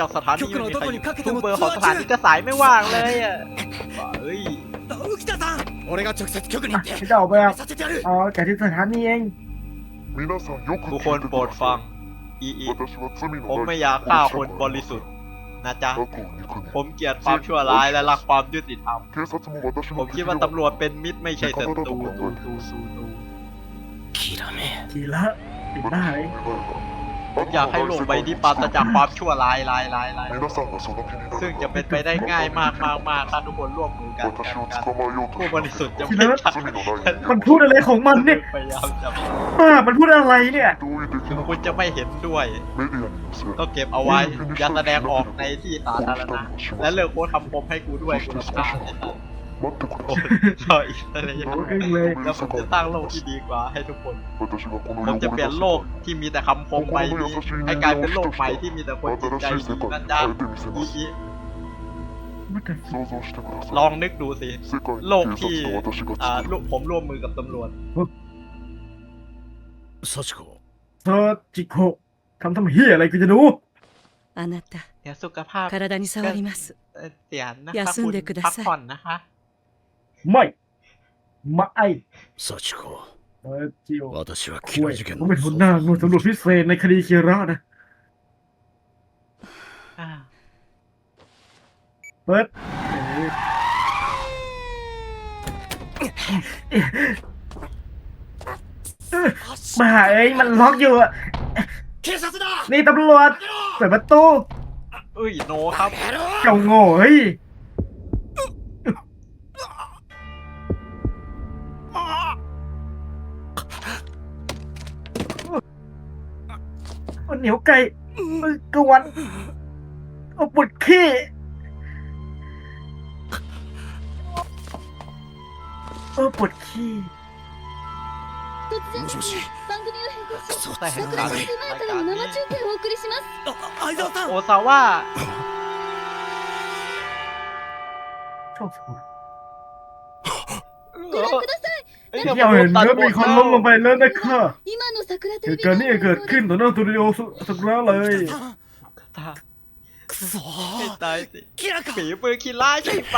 จากสถานีไม่ทุกเบอร์ของสถานีก็สายไม่ว่างเลยอะเฮ้ยฉันจะออกไปเอาเอแจากที่สถานีเองทุกคนโปรดฟัง อีอีผมไม่อยากฆ่าคนบริสุทธิ์นะจ๊ะ ผมเกลียดความชั่วร้ายและรักความยุติธรรม ผมคิดว่าตำรวจเป็นมิตรไม่ใช่ศัตรูตูตูตูตูกีระเมกีระปิดหน้ ผมอยากให้ลงใบที่ปราศจากความชั่วร้ายร้ายร้ายร้ายซึ่งจะเป็นไปได้ง่ายมากมากมากถ้าทุกคนร่วมมือกันผู้บริสุทธิ์จะไม่ทัมันพูดอะไรของมันเนี่ยพยายามจัมันพูดอะไรเนี่ยถึงคุณจะไม่เห็นด้วยก็เก็บเอาไว้อย่าแสดงออกในที่สาธารณะและเลิกโพสคำคมให้กูด้วยกูรำาญ 待ってく โอ้ だ ยชอยอะไรอย่าง โอ้ เงี้ย ยเลย แล้วผมจะสร้างโลกที่ดีกว่าให้ทุกคน 私がこの ผมจะ 汚 เปลี่ れ ยน た โล 世 ก 界 ที่มีแต่คำคมใบนี้ให้กลายเป็นโลกใหม่ที่มีแต่คนจิตใจดีนะจ๊ะ 変えてみせま อี す อี มันจะ 想像してくださ ล い องนึกดูสิ 世界 โลก 警 ที่ 察と私が อ่า 作る ลูกผมร่วมมือกับตำรวจ 幸子 เธอจิโกะทำทำเฮียอะไรกูจะดู あなた เดี๋ยวสุขภาพ 体に触ります เอ่อเสียนะคะ 休 คุ ん ณ でくだ พัก さい ผ่อนนะคะ ไม่ไม่ 幸子 เออจิโอ 私はキ คุ ラ ย 事件 ผมเป็นหัวหน้าหน่วยตำรวจพิเศษในคดีเคียระนะ อ่า เปิดมาหาเอ้ยมันล็อกอยู่อะ 警察だ นี่ตำรวจเปิดประตู เอ้ยโนครับ やろう เจ้าโง่เฮ้ย เอาเหนียวไก่เอ้ยกวนเอาปวดขี้เออปวดขี้ 突然ですもしもし番組を変更しクソแต่แห่ง 桜 การ シティ前からの生中継をお送りしますあ相沢さん โอซาว่า ชอบสุด ご覧ください เอ้ย เที่ยวเห็นแล้วมีคนล้มลงไปแล้วนะคะ 今の桜テ เห レビ ตุการณ์นี้เกิดขึ้นต่อหน้าสตูดิโอสักแล้วเลย さん ตา くそ ให้ตายสิ キラか ฝีมือคีร่าใช่ไหม